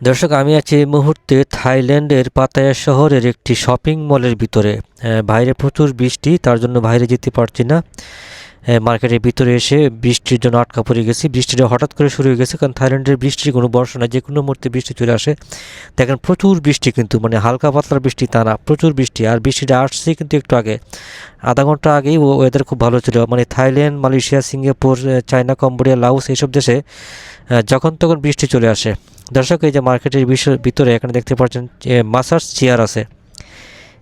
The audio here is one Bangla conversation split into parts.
দর্শক, আমি আছি এই মুহূর্তে থাইল্যান্ডের পাতায়া শহরের একটি শপিং মলের ভিতরে। বাইরে প্রচুর বৃষ্টি, তার জন্য বাইরে যেতে পারছি না। মার্কেটের ভিতরে এসে বৃষ্টির জন্য আটকা পড়ে গেছি। বৃষ্টিটা হঠাৎ করে শুরু হয়ে গেছে, কারণ থাইল্যান্ডের বৃষ্টির কোনো বর্ষা না, যে কোনো মুহূর্তে বৃষ্টি চলে আসে। দেখেন, প্রচুর বৃষ্টি কিন্তু মানে হালকা পাতলার বৃষ্টি তা না, প্রচুর বৃষ্টি। আর বৃষ্টিটা আসছে কিন্তু একটু আগে, আধা ঘণ্টা আগেই ওয়েদার খুব ভালো ছিল। মানে Thailand, Malaysia, Singapore China, Cambodia Laos এইসব দেশে যখন তখন বৃষ্টি চলে আসে। দর্শক, এই যে মার্কেটের ভিতরে এখানে দেখতে পাচ্ছেন মাসার্স চেয়ার আছে।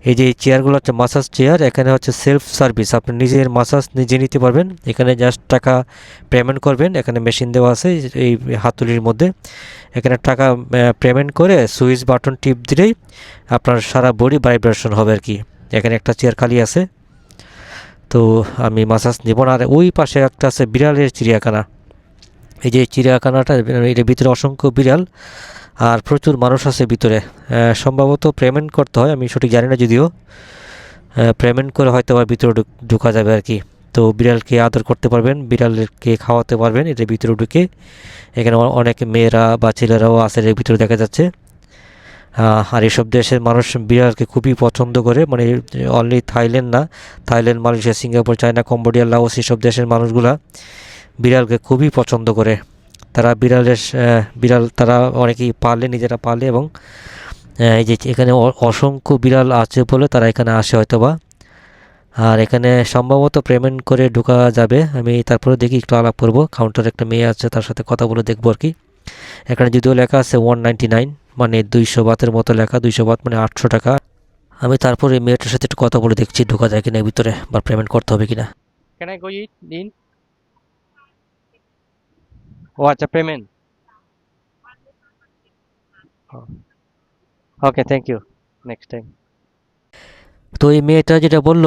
এই যে চেয়ারগুলো হচ্ছে মাসাজ চেয়ার এখানে হচ্ছে সেলফ সার্ভিস আপনি নিজের মাসাজ নিজে নিতে পারবেন। এখানে জাস্ট টাকা পেমেন্ট করবেন, এখানে মেশিন দেওয়া আছে এই হাতুলির মধ্যে। এখানে টাকা পেমেন্ট করে সুইচ বাটন টিপ দিলেই আপনার সারা বডি ভাইব্রেশন হবে আর কি। এখানে একটা চেয়ার খালি আছে। তো আমি মাসাজ নেব না। আর ওই পাশে একটা আছে বিড়ালের চিড়িয়াখানা। এই যে চিড়িয়াখানাটা এর ভিতরে অসংখ্য বিড়াল। আর প্রচুর মানুষ আছে ভিতরে। সম্ভবত পেমেন্ট করতে হয়, আমি সঠিক জানি না যদিও। পেমেন্ট করে হয়তো বা ভিতরে ঢুক- যাবে আর কি। তো বিড়ালকে আদর করতে পারবেন, বিড়ালকে খাওয়াতে পারবেন এটার ভিতরে ঢুকে। এখানে অনেক মেয়েরা বা ছেলেরাও আছে, এর ভিতরে দেখা যাচ্ছে। আর এসব দেশের মানুষ বিড়ালকে খুবই পছন্দ করে মানে অনলি থাইল্যান্ড না, Thailand, Malaysia, Singapore, China, Cambodia, Laos, এসব দেশের মানুষগুলা বিড়ালকে খুবই পছন্দ করে। তারা বিড়ালের বিড়াল তারা অনেকেই পালে নিজেরা পালে এবং এই যে এখানে অসংখ্য বিড়াল আছে বলে তারা এখানে আসে হয়তোবা। আর এখানে সম্ভবত পেমেন্ট করে ঢোকা যাবে। আমি তারপরে দেখি, একটু আলাপ করব। কাউন্টার একটা মেয়ে আছে, তার সাথে কথা বলে দেখব আর কি। এখানে যদিও লেখা আছে ওয়ান মানে দুইশো বাতের মতো লেখা, দুইশো বাত মানে আটশো টাকা। আমি তারপরে মেয়েটার সাথে একটু কথা বলে দেখছি, ঢোকা যায় কিনা ভিতরে বা পেমেন্ট করতে হবে কিনা। Can Oh, আচ্ছা payment okay thank you next time তো এই মেয়েটা যেটা বলল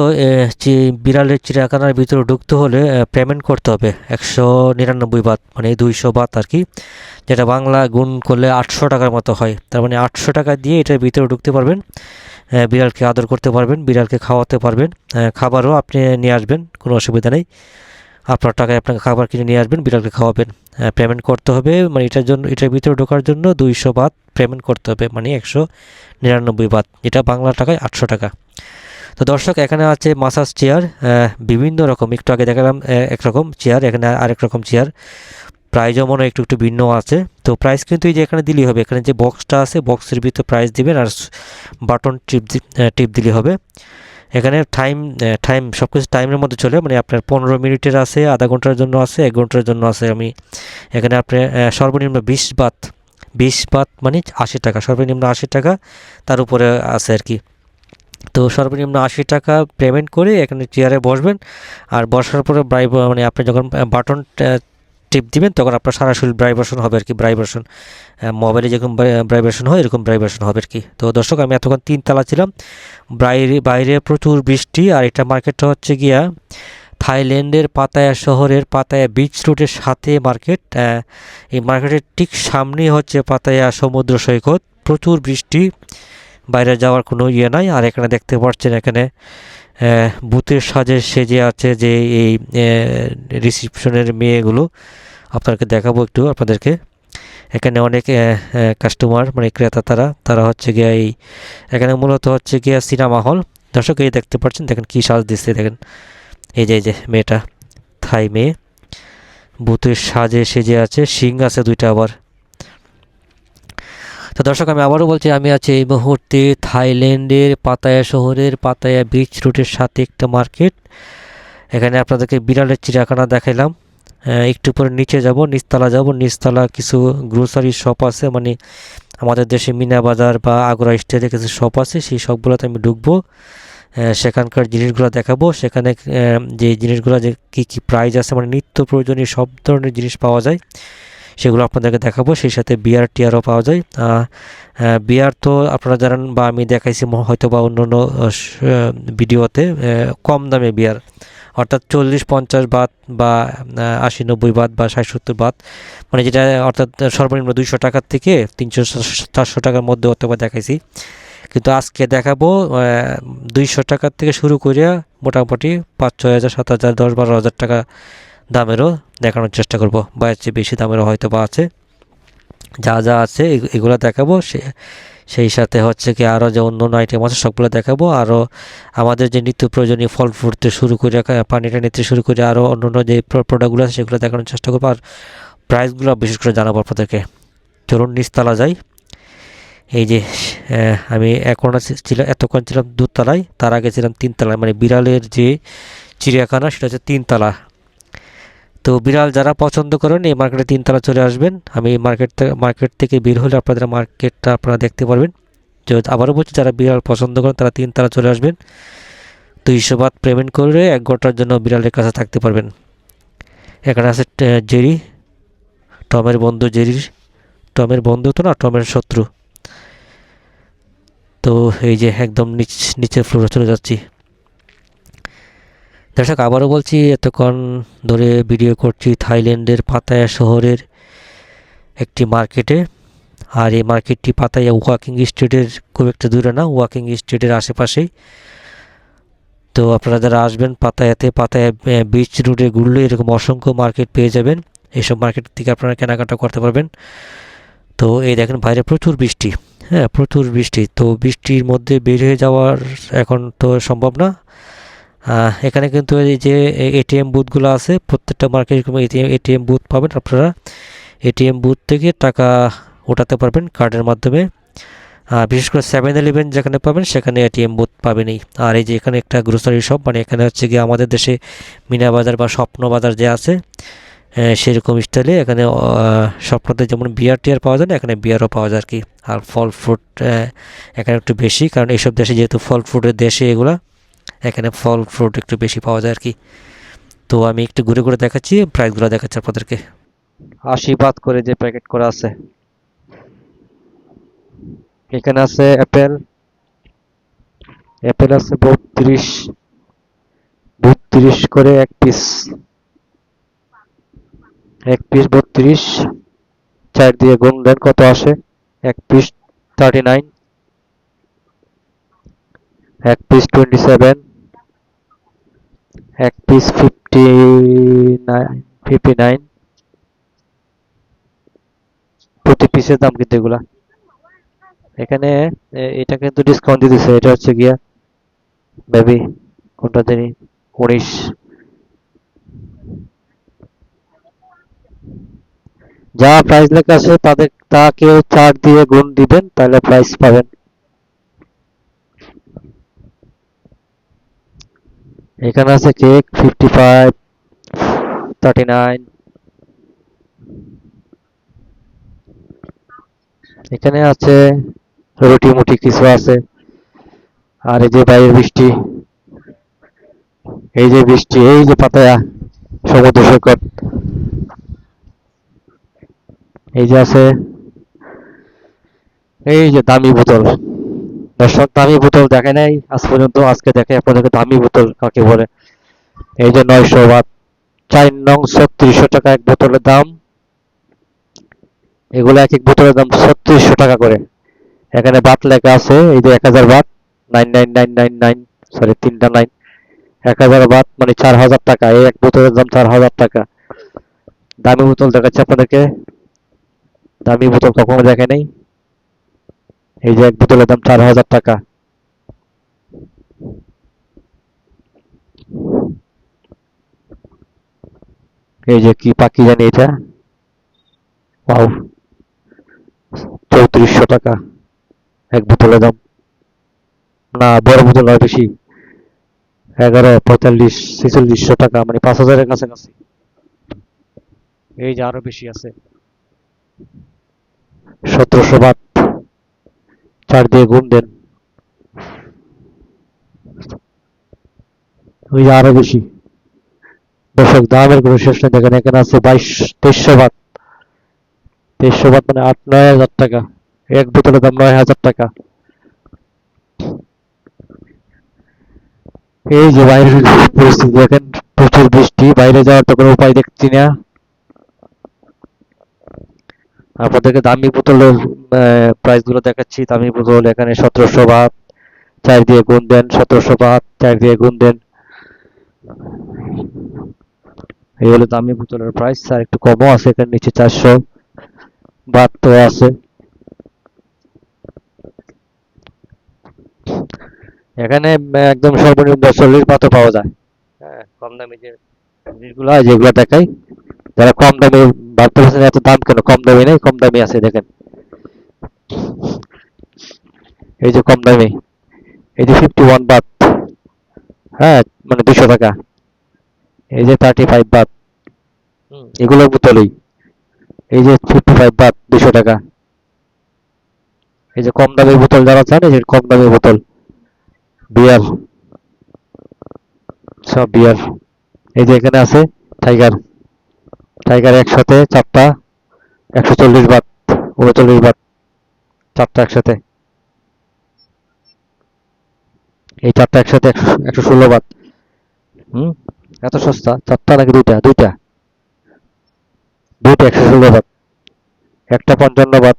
যে বিড়ালের চিড়িয়াখানার ভিতরে ঢুকতে হলে পেমেন্ট করতে হবে। একশো নিরানব্বই বাত মানে দুইশো বাত আর কি যেটা বাংলা গুণ করলে আটশো টাকার মতো হয়। তার মানে আটশো টাকা দিয়ে এটার ভিতরে ঢুকতে পারবেন বিড়ালকে আদর করতে পারবেন বিড়ালকে খাওয়াতে পারবেন খাবারও আপনি নিয়ে আসবেন কোনো অসুবিধা নেই। আপনার টাকায় আপনাকে খাবার কিনে নিয়ে আসবেন, বিড়ালকে খাওয়াবেন। পেমেন্ট করতে হবে মানে এটার জন্য, এটার ভিতরে ঢোকার জন্য দুইশো বাত পেমেন্ট করতে হবে মানে একশো নিরানব্বই বাত এটা বাংলা টাকায় আটশো টাকা। তো দর্শক, এখানে আছে মাসাজ চেয়ার বিভিন্ন রকম, একটু আগে দেখালাম একরকম চেয়ার, এখানে আরেক রকম চেয়ার। প্রাইজও মনে একটু একটু ভিন্ন আছে। তো প্রাইস কিন্তু এই যে এখানে দিলেই হবে, এখানে যে বক্সটা আছে বক্সের ভিতরে প্রাইস দিবেন আর বাটন টিপ টিপ দিলেই হবে। এখানে টাইম টাইম সব কিছু টাইমের মধ্যে চলে মানে আপনার পনেরো মিনিটের আছে, আধা ঘণ্টার জন্য আছে, এক ঘণ্টার জন্য আছে। আমি এখানে আপনি সর্বনিম্ন বিশ বাত বিশ বাত মানে আশি টাকা, সর্বনিম্ন আশি টাকা তার উপরে আছে আর কি। তো সর্বনিম্ন আশি টাকা পেমেন্ট করে এখানে চেয়ারে বসবেন, আর বসার পরে মানে আপনি যখন বাটন টিপ দিবেন, তখন আপনার সরাসরি ব্রাইব্রেশন হবে আর কি ব্রাইব্রেশন মোবাইলে যেরকম ব্রাইব্রেশন হয়, এরকম ব্রাইব্রেশন হবে আর কি তো দর্শক, আমি এতক্ষণ তিনতলা ছিলাম। বাইরে বাইরে প্রচুর বৃষ্টি, আর এটা মার্কেটটা হচ্ছে গিয়া থাইল্যান্ডের পাতায়া শহরের পাতায়া বিচ রোডের সাথে মার্কেট এই মার্কেটের ঠিক সামনেই হচ্ছে পাতায়া সমুদ্র সৈকত। প্রচুর বৃষ্টি, বাইরে যাওয়ার কোনো ইয়ে নাই, আর এখানে দেখতে পাচ্ছেন এখানে বুথের সাজে সেজে আছে যে এই রিসিপশনের মেয়েগুলো। আপনাকে দেখাবো একটু, আপনাদেরকে। এখানে অনেক কাস্টমার মানে ক্রেতা তারা তারা হচ্ছে গিয়া এই, এখানে মূলত হচ্ছে গিয়া সিনেমা হল। দর্শক এই দেখতে পাচ্ছেন, দেখেন কী সাজ দিচ্ছে, দেখেন। এই যে এই যে মেয়েটা, থাই মেয়ে। ভূতের সাজে সেজে আছে শিং আছে দুইটা আবার। তো দর্শক, আমি আবারও বলছি, আমি আছি এই মুহূর্তে থাইল্যান্ডের পাতায়া শহরের পাতায়া বিচ রোডের সাথে একটা মার্কেট এখানে আপনাদেরকে বিড়ালের চিড়িয়াখানা দেখাইলাম। একটু পরে নিচে যাব, নিচতলা যাব। নিচতলা কিছু গ্রোসারি শপ আছে মানে আমাদের দেশে মিনা বাজার বা আগ্রা স্টাইলে কিছু শপ আছে, সেই শপগুলোতে আমি ঢুকবো। সেখানকার জিনিসগুলো দেখাবো। সেখানে যে জিনিসগুলো যে কী কী প্রাইজ আছে মানে নিত্য প্রয়োজনীয় সব ধরনের জিনিস পাওয়া যায়, সেগুলো আপনাদেরকে দেখাবো। সেই সাথে বিয়ার টিয়ারও পাওয়া যায়। বিয়ার তো আপনারা জানেন বা আমি দেখাইছি হয়তো বা অন্য অন্য ভিডিওতে কম দামে বিয়ার অর্থাৎ চল্লিশ, পঞ্চাশ বাত বা আশি, নব্বই বাত বা ষাট, সত্তর বাত মানে যেটা, অর্থাৎ সর্বনিম্ন দুইশো টাকার থেকে তিনশো, চারশো টাকার মধ্যে অথবা দেখাইছি। কিন্তু আজকে দেখাবো দুইশো টাকার থেকে শুরু করে মোটামুটি পাঁচ, ছয় হাজার, সাত হাজার, দশ, বারো হাজার টাকা দামেরও দেখানোর চেষ্টা করব। বা এর চেয়ে বেশি দামেরও হয়তো বা আছে। যা যা আছে এগ- এগুলো দেখাবো, সে সেই সাথে হচ্ছে কি আরও যে অন্য আইটেম আছে, সবগুলো দেখাবো। আরও আমাদের যে নিত্য প্রয়োজনীয় ফল ফুটতে শুরু করে পানিটা নিতে শুরু করে আরও অন্য অন্য যে প্রোডাক্টগুলো আছে, সেগুলো দেখানোর চেষ্টা করব। আর প্রাইসগুলো বিশেষ করে জানাব আপনাদেরকে। চলুন, নিচতলা যাই। এই যে আমি এখন ছিলাম এতক্ষণ ছিলাম দুতলায়, তার আগে ছিলাম তিনতলায়। মানে বিড়ালের যে চিড়িয়াখানা, সেটা হচ্ছে তিনতলা। তো বিড়াল যারা পছন্দ করেন, এই মার্কেটে তিনতলা চলে আসবেন। আমি মার্কেট থেকে মার্কেট থেকে বের হলে আপনাদের মার্কেটটা আপনারা দেখতে পারবেন। আবারও বলছি, যারা বিড়াল পছন্দ করেন, তারা তিনতলা চলে আসবেন। দুইশো বাদ পেমেন্ট করে এক ঘণ্টার জন্য বিড়ালের কাছে থাকতে পারবেন। এখানে আছে জেরি। টমের বন্ধু জেরির টমের বন্ধু তো না, টমের শত্রু। তো এই যে একদম নিচ, নিচের ফ্লোরে চলে যাচ্ছি। দর্শক, আবারও বলছি, এতক্ষণ ধরে ভিডিও করছি থাইল্যান্ডের পাতায়া শহরের একটি মার্কেটে। আর এই মার্কেটটি পাতায়া ওয়াকিং স্ট্রিটের, খুব একটা দূরে না, ওয়াকিং স্ট্রিটের আশেপাশেই। তো আপনারা যারা আসবেন পাতায়াতে, পাতায়া বিচ রোডে ঘুরলে এরকম অসংখ্য মার্কেট পেয়ে যাবেন। এইসব মার্কেট থেকে আপনারা কেনাকাটা করতে পারবেন। তো এই দেখেন বাইরে প্রচুর বৃষ্টি। হ্যাঁ প্রচুর বৃষ্টি। তো বৃষ্টির মধ্যে বের হয়ে যাওয়ার এখন তো সম্ভব না। এখানে কিন্তু এই যে এটিএম বুথগুলো আছে, প্রত্যেকটা মার্কেট এটিএম এটিএম বুথ পাবেন আপনারা। এটিএম বুথ থেকে টাকা ওঠাতে পারবেন কার্ডের মাধ্যমে। বিশেষ করে সেভেন ইলেভেন যেখানে পাবেন, সেখানে এটিএম বুথ পাবেনই। আর এই যে এখানে একটা গ্রোসারি শপ মানে এখানে হচ্ছে গিয়ে আমাদের দেশে মিনা বাজার বা স্বপ্ন বাজার যে আছে সেরকম স্টাইলে এখানে স্বপ্নতে যেমন বিয়ার টিয়ার পাওয়া যায় না, এখানে বিয়ারও পাওয়া যায় আর কি। আর ফল ফ্রুট এখানে একটু বেশি, কারণ এইসব দেশে যেহেতু ফল ফ্রুটের দেশে এগুলা এখানে ফল ফ্রুট একটু বেশি পাওয়া যায় আর কি তো আমি একটু ঘুরে ঘুরে দেখাচ্ছি প্রাইসগুলো দেখাচ্ছি আপনাদেরকে। আশীর্বাদ করে যে প্যাকেট করা আছে। এখানে আছে অ্যাপেল অ্যাপেল আছে বত্রিশ। বত্রিশ করে এক পিস এক পিস বত্রিশ। চার দিয়ে গুণ দেন, কত আসে? এক পিস থার্টি নাইন এক পিস টোয়েন্টি সেভেন এক piece fifty nine fifty nine প্রতি পিসের দাম কিন্তু এগুলা। এখানে এটা কিন্তু ডিসকাউন্ট দিতেছে। এটা হচ্ছে গিয়া বেবি কোনটা জানি, উনিশ। যা প্রাইস লেখা আছে, তাদের তাকে চার দিয়ে গুণ দিবেন, তাহলে প্রাইস পাবেন। এখানে আছে cake fifty five thirty nine এখানে আছে রুটি মুটি কিছু আছে। আর এই যে বাইরের বৃষ্টি, এই যে বৃষ্টি, এই যে পাতায়া, সমুদ্র সৈকত। এই যে আছে, এই যে দামি বোতল। দর্শক, দামি বোতল দেখে নাই। আজ পর্যন্ত আজকে দেখে আপনাদেরকে দামি বোতল কাকে বলে? এই যে নয়শো বাত চার নং ছত্রিশশো টাকা এক বোতলের দাম। এগুলো এক এক বোতলের দাম ছত্রিশশো টাকা করে। এখানে বাত লেখা আছে, এই যে এক হাজার baht nine nine nine nine nine sorry তিনটা নাইন এক হাজার বাত মানে চার হাজার টাকা, এই এক বোতলের দাম চার হাজার টাকা। দামি বোতল দেখাচ্ছে আপনাদেরকে। দামি বোতল কখনো দেখে নাই। এই যে এক বোতলের দাম চার হাজার টাকা। এই যে কি পাখি জানি এটা? চৌত্রিশশো টাকা এক বোতলের দাম। না, বড় বোতল আর বেশি। এগারো, পঁয়তাল্লিশ, ছেচল্লিশশো টাকা মানে পাঁচ হাজারের কাছাকাছি। এই যে আরও বেশি আছে। সতেরোশো বাট চার দিয়ে গুণ দেন। আরও বেশি। দর্শক, দামের কোনো শেষ নেই। দেখেন, এখানে আছে বাইশ, তেইশশো বাট তেইশশো বাট মানে আট, নয় হাজার টাকা। এক বোতলের দাম নয় হাজার টাকা। এই যে বাইরের পরিস্থিতি, দেখেন প্রচুর বৃষ্টি। বাইরে যাওয়ার তো কোনো উপায় দেখছি না। আপনাদেরকে দামি বোতলের প্রাইসগুলো দেখাচ্ছি। দামি বোতল এখানে সতেরোশো বাত চার দিয়ে গুণ দেন সতেরোশো বাত চার দিয়ে গুণ দেন। এই হলো দামি বোতলের প্রাইস আর একটু কমও আছে এখানে নিচে চারশো বাত তো আছে। এখানে একদম সর্বনিম্ন চল্লিশ বাতও পাওয়া যায়। হ্যাঁ কম দামি যে জিনিসগুলো হয় যেগুলো দেখাই। যারা কম দামে ভাবতে পারছেন এত দাম কেন? কম দামি নেই কম দামি আছে দেখেন। এই যে কম দামি এই যে ফিফটি ওয়ান বাত হ্যাঁ মানে দুশো টাকা। এই যে থার্টি ফাইভ বাত এগুলোর বোতলই। এই যে ফিফটি ফাইভ বাত দুশো টাকা। এই যে কম দামের বোতল যারা চান এই যে কম দামের বোতল। বিয়ার। সব বিয়ার। এই যে এখানে আছে টাইগার টাইগার একসাথে, চারটা। একশো চল্লিশ বাত উনচল্লিশ বাত চারটা একসাথে। এই চারটা একসাথে একশো ষোলো বাত হুম? এত সস্তা? চারটা নাকি দুইটা? দুইটা। দুইটা একশো ষোলো বাত একটা পঞ্চান্ন বাত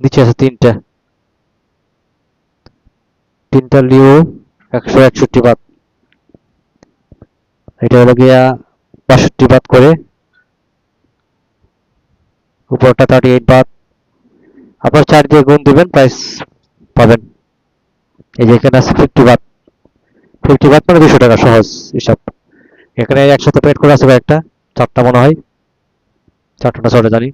নিচে আছে তিনটা। তিনটা লিও একশো একষট্টি বাত এটা হলো গিয়া বাষট্টি বাদ করে। উপরটা থার্টি এইট বাদ। আপনার চার দিয়ে গুণ দিবেন প্রাইস পাবেন। এই যে এখানে আছে ফিফটি বাদ। ফিফটি বাদ মানে দুশো টাকা, সহজ হিসাব। এখানে একসাথে প্যাকেট করে আছে একটা চারটা মনে হয়। চারটা না ছটা জানি।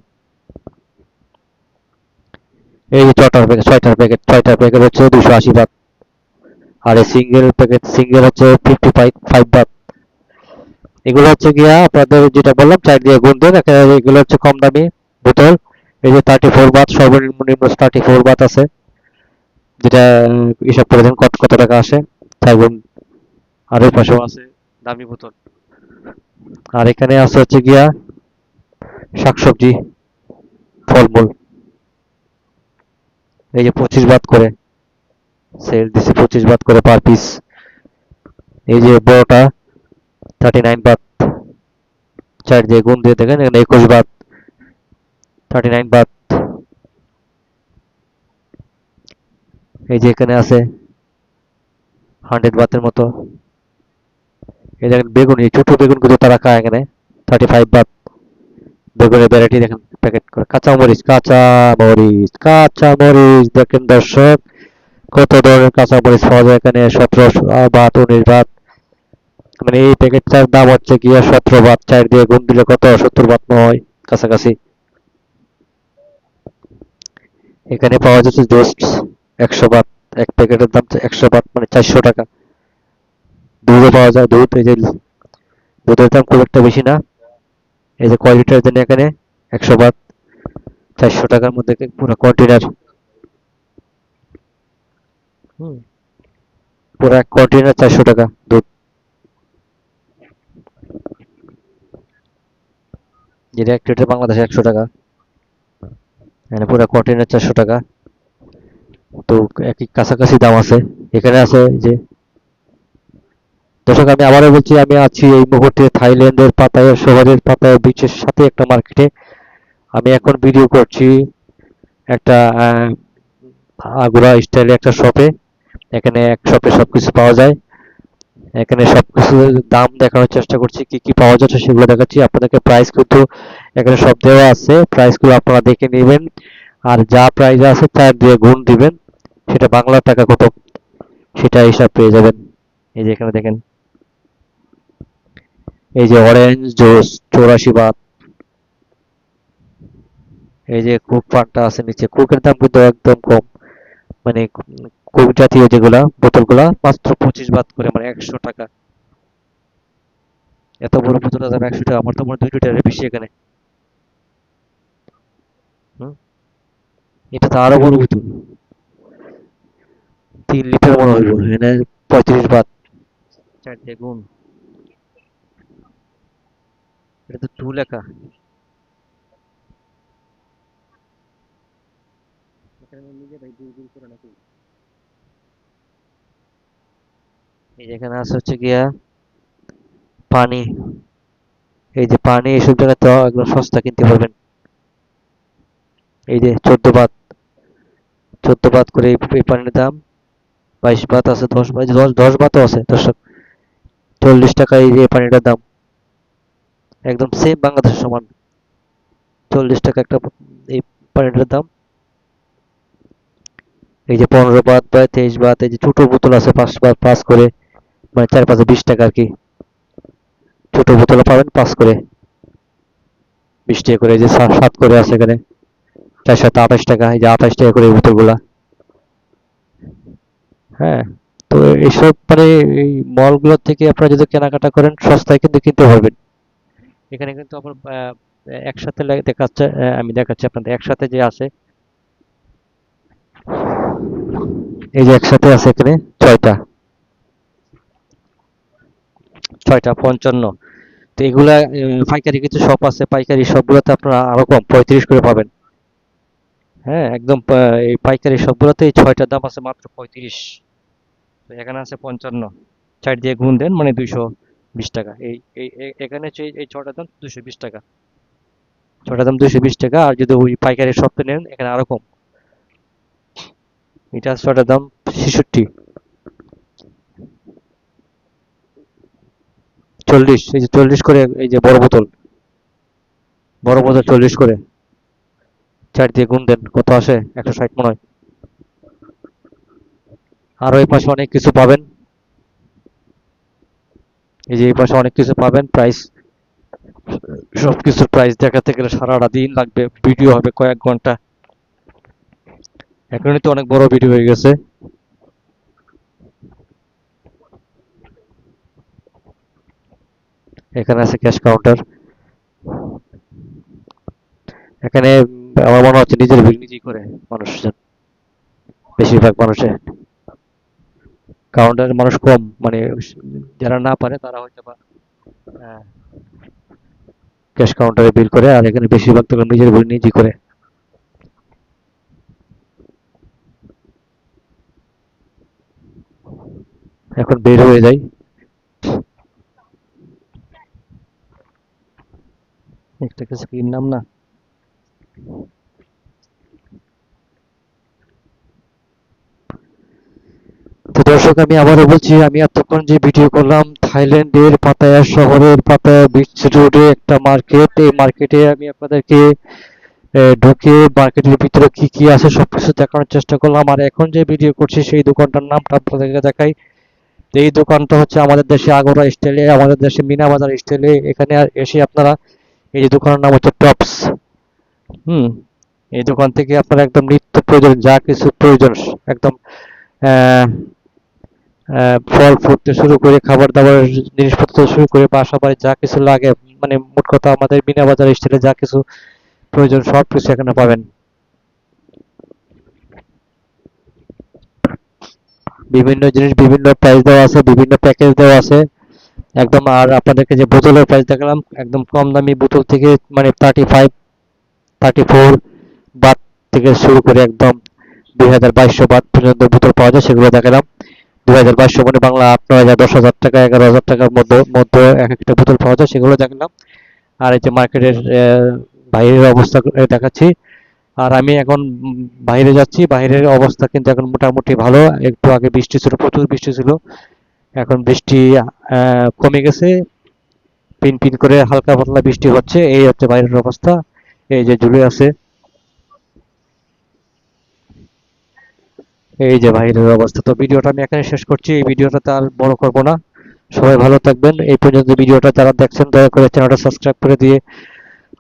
এই যে ছটার প্যাকেট ছয়টার প্যাকেট ছয়টার প্যাকেট হচ্ছে দুশো আশি বাত আর এই সিঙ্গেল প্যাকেট সিঙ্গেল হচ্ছে ফিফটি ফাইভ ফাইভ বাত এগুলো হচ্ছে গিয়া আপনাদের যেটা বললাম চার দিয়ে গুণ দেন এগুলো হচ্ছে কম দামি বোতল। এই যে থার্টি ফোর বাত সর্বনিম্ন থার্টি ফোর বাত আছে, যেটা হিসাব করে দেন কত কত টাকা আসে। চার গুণ, আর ওই পাশেও আছে দামি বোতল। আর এখানে আছে হচ্ছে গিয়া শাকসবজি, ফলমূল। এই যে পঁচিশ বাত করে সেল দিছে, পঁচিশ বাত করে পার পিস এই যে বড়টা থার্টি নাইন চার দিয়ে গুণ দিয়ে দেখেন এখানে একুশ বাত থার্টি নাইন বাত এই যে এখানে আছে হান্ড্রেড বাতের মতো এই দেখেন বেগুন ছোট বেগুন কিন্তু তারা খায় এখানে থার্টি ফাইভ বাত বেগুনের ভ্যারাইটি দেখেন প্যাকেট করে কাঁচা মরিচ কাঁচা মরিচ কাঁচা মরিচ দেখেন দর্শক কত ধরনের কাঁচা মরিচ পাওয়া যায় এখানে সতেরো বাত উনিশ বাত মানে এই প্যাকেটটার দাম হচ্ছে গিয়ে সতেরো বাত চার দিয়ে গুণ দিলে কত? সত্তর বাত মনে হয় কাছাকাছি। এখানে পাওয়া যাচ্ছে জোস্ট একশো বাত এক প্যাকেটের দাম একশো বাত মানে চারশো টাকা। দুধও পাওয়া যায়, দুধ এই যে দুধের দাম খুব একটা বেশি না। এই যে কোয়ালিটির জন্য এখানে একশো বাত চারশো টাকার মধ্যে পুরো কন্টেনার পুরো এক কন্টেনার চারশো টাকা দুধ। যেটা এক লিটার বাংলাদেশে একশো টাকা। এখানে পুরো কন্টেনার চারশো টাকা। তো একই কাছাকাছি দাম আছে। এখানে আছে যে, দর্শক, আমি আবারও বলছি, আমি আছি এই মুহূর্তে থাইল্যান্ডের পাতায়, শহরের পাতায় বিচের সাথে একটা মার্কেটে আমি এখন ভিডিও করছি একটা আগুরা স্টাইলে একটা শপে এখানে এক শপে সবকিছু পাওয়া যায়। এখানে সবকিছু দাম দেখানোর চেষ্টা করছি, কি কি পাওয়া যাচ্ছে সেগুলো দেখাচ্ছি। আপনাদেরকে প্রাইস কিন্তু এখানে সব দেওয়া আছে। প্রাইসগুলো আপনারা দেখে নেবেন। আর যা প্রাইস আছে তার দিয়ে গুণ দিবেন। সেটা বাংলা টাকা কত সেটা হিসাব পেয়ে যাবেন। এই যে এখানে দেখেন। এই যে অরেঞ্জ জুস, চৌরাশি বাত এই যে কুক পানটা আছে নিচে। কুকের দাম কিন্তু একদম কম। মানে কুক জাতীয় যেগুলা বোতলগুলা মাত্র পঁচিশ বাত করে মানে একশো টাকা। এত বড় বোতলের দাম একশো টাকা আমার তো মনে দুই লিটারের বেশি এখানে। এটা তো আরও বড় বোতল। তিন লিটার মনে হইব এখানে পঁয়ত্রিশ বাত চার দিয়ে গুণ। এটা তো টু লেখা। এই যে এখানে আছে হচ্ছে গিয়া পানি। এই যে পানি এইসব তো একদম সস্তা কিনতে পারবেন। এই যে চোদ্দ বাত চোদ্দ বাত করে এই পানির দাম। বাইশ বাত আছে, দশ দশ দশ বাতও আছে দর্শক। চল্লিশ টাকা এই যে পানিটার দাম। একদম সেম বাংলাদেশের সমান। চল্লিশ টাকা একটা এই পানিটার দাম। এই যে পনেরো বাদ বা তেইশ বাদ এই যে ছোট বোতল আছে পাঁচ বাদ পাঁচ করে। মানে চার পাঁচে বিশ টাকা আর কি। ছোট বোতল পাবেন পাঁচ করে। বিশ টাকা করে যে সাত করে আছে এখানে। চার সাথে আঠাশ টাকা এই যে আঠাশ টাকা করে বোতলগুলা। হ্যাঁ তো এইসব মানে এই মলগুলো থেকে আপনারা যদি কেনাকাটা করেন সস্তায় কিন্তু কিনতে পারবেন। এখানে কিন্তু আহ, একসাথে দেখাচ্ছে আমি দেখাচ্ছি আপনাদের একসাথে যে আছে। এই যে একসাথে আছে এখানে ছয়টা। ছয়টা, পঞ্চান্ন। তো এগুলা পাইকারি কিছু শপ আছে, পাইকারি সবগুলোতে আপনারা আরও কম, পঁয়ত্রিশ করে পাবেন। হ্যাঁ একদম এই পাইকারি সবগুলোতে এই ছয়টার দাম আছে মাত্র পঁয়ত্রিশ। তো এখানে আছে পঞ্চান্ন। চার দিয়ে গুণ দেন মানে দুইশো বিশ টাকা। এই এখানে হচ্ছে এই- ছটার দাম দুশো বিশ টাকা। ছটার দাম দুশো বিশ টাকা, আর যদি ওই পাইকারি শপে নেন, এখানে আরও কম। এটা ছটার দাম ছেষট্টি। চল্লিশ, এই যে চল্লিশ করে, এই যে বড় বোতল। বড় বোতল চল্লিশ করে। চার দিয়ে গুণ দেন, কত আসে? একশো ষাট মনে হয়। আরও এই পাশে অনেক কিছু পাবেন। এই যে এই পাশে অনেক কিছু পাবেন প্রাইস সব কিছুর প্রাইস দেখাতে গেলে সারাটা দিন লাগবে ভিডিও হবে কয়েক ঘণ্টা। এখনই তো অনেক বড় ভিডিও হয়ে গেছে। এখানে আছে ক্যাশ কাউন্টার এখানে আমার মনে হচ্ছে নিজের ভিড় নিজেই করে মানুষজন বেশিরভাগ মানুষে। কাউন্টারের মানুষ কম মানে যারা না পারে তারা হয়তো বা ক্যাশ কাউন্টারে বিল করে আর এখানে বেশিরভাগ তো নিজের বিল নিজেই করে। এখন বের হয়ে যাই। একটা কিছু কিনলাম না। তো দর্শক, আমি আবারও বলছি, আমি এতক্ষণ যে ভিডিও করলাম, থাইল্যান্ডের পাতায়া শহরের পাতায়া বিচ রোডে একটা মার্কেট এই মার্কেটে আমি আপনাদেরকে ঢুকে মার্কেটের ভিতরে কি কি আছে সবকিছু দেখানোর চেষ্টা করলাম। আর এখন যে ভিডিও করছি, সেই দোকানটার নামটা আপনাদেরকে দেখাই। এই দোকানটা হচ্ছে আমাদের দেশে আগরা স্টাইলে আমাদের দেশে মিনা বাজার স্টাইলে এখানে এসে আপনারা এই যে দোকানের নাম হচ্ছে টপস হুম, এই দোকান থেকে আপনার একদম নিত্য প্রয়োজন, যা কিছু প্রয়োজন, একদম ফল থেকে শুরু করে খাবার দাবার জিনিসপত্র শুরু করে বাসা বাড়ি যা কিছু লাগে মানে মোট কথা আমাদের বিনা বাজার স্টাইলে যা কিছু প্রয়োজন সব কিছু এখানে পাবেন। বিভিন্ন জিনিস, বিভিন্ন প্রাইস দেওয়া আছে, বিভিন্ন প্যাকেজ দেওয়া আছে। একদম আর আপনাদেরকে যে বোতলের প্রাইস দেখালাম, একদম কম দামি বোতল থেকে মানে thirty five thirty four Baat থেকে শুরু করে একদম দুই হাজার বাইশশো বাত পর্যন্ত বোতল পাওয়া যায়, সেগুলো দেখালাম। দুই হাজার বাইশশো মানে বাংলা আট নয় হাজার দশ হাজার টাকা, এগারো হাজার টাকার মধ্যে মধ্যে এক একটা বোতল পাওয়া যায়, সেগুলো দেখালাম। আর এই যে মার্কেটের বাইরের অবস্থা দেখাচ্ছি। আর আমি এখন বাইরে যাচ্ছি, বাইরের অবস্থা কিন্তু এখন মোটামুটি ভালো। একটু আগে বৃষ্টি ছিল, প্রচুর বৃষ্টি ছিল। এখন বৃষ্টি কমে গেছে। পিন পিন করে হালকা পাতলা বৃষ্টি হচ্ছে। এই হচ্ছে বাইরের অবস্থা। এই যে ঝুলে আছে। এই যে বাইরের অবস্থা। তো ভিডিওটা আমি এখানে শেষ করছি। এই ভিডিওটা আর বড় করব না। সবাই ভালো থাকবেন। এই পর্যন্ত ভিডিওটা যারা দেখছেন, দয়া করে চ্যানেলটা সাবস্ক্রাইব করে দিয়ে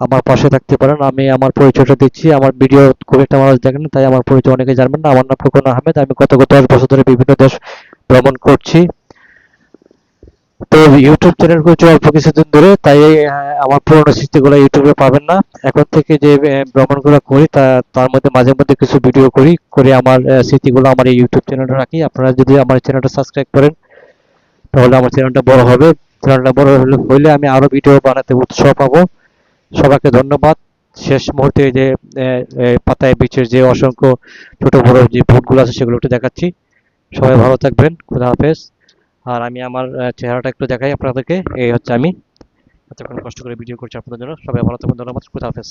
আমার পাশে থাকতে পারেন। আমি আমার পরিচয়টা দিচ্ছি। আমার ভিডিও খুব একটা মানুষ দেখেন তাই আমার পরিচয় অনেকে জানবেন না। আমার নাম ফুকন আহমেদ। আমি গত গত দশ বছর ধরে বিভিন্ন দেশ ভ্রমণ করছি। তো ইউটিউব চ্যানেল করছি অল্প কিছুদিন ধরে, তাই আমার পুরোনো স্মৃতিগুলো ইউটিউবে পাবেন না। এখন থেকে যে ভ্রমণগুলো করি, তা, তার মধ্যে মাঝে মধ্যে কিছু ভিডিও করি, করে আমার স্মৃতিগুলো আমার এই ইউটিউব চ্যানেলে রাখি। আপনারা যদি আমার চ্যানেলটা সাবস্ক্রাইব করেন, তাহলে আমার চ্যানেলটা বড় হবে। চ্যানেলটা বড় হলে আমি আরও ভিডিও বানাতে উৎসাহ পাবো। সবাইকে ধন্যবাদ। শেষ মুহূর্তে যে পাতায় বিচের যে অসংখ্য ছোট বড় যে ভুটগুলো আছে, সেগুলো একটু দেখাচ্ছি। সবাই ভালো থাকবেন। খুদা হাফেজ। আর আমি আমার চেহারাটা একটু দেখাই আপনাদেরকে। এই হচ্ছে আমি। এতক্ষণ কষ্ট করে ভিডিও করছি আপনাদের জন্য। সবাই ভালো থাকবেন। ধন্যবাদ। খুদা হাফেজ।